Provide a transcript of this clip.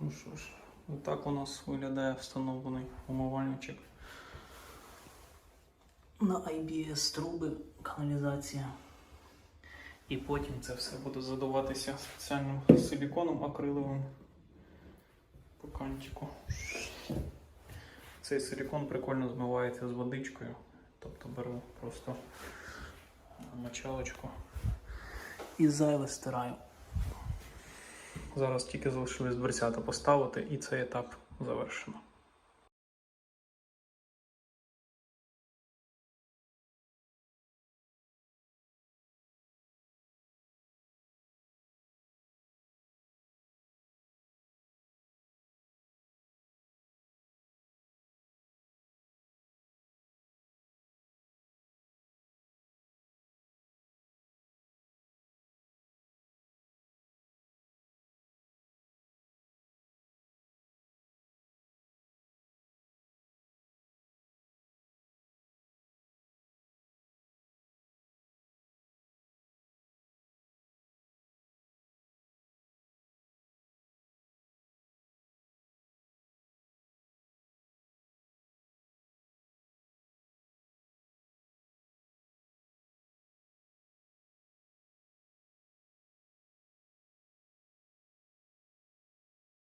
Ну що ж, отак у нас виглядає встановлений умивальничок. На IBS труби каналізація. І потім це все буде задаватися спеціальним силіконом акриловим по кантику. Цей силікон прикольно змивається з водичкою. Тобто беру просто мочалочку і зайве стираю. Зараз тільки залишилось дверцята поставити і цей етап завершено.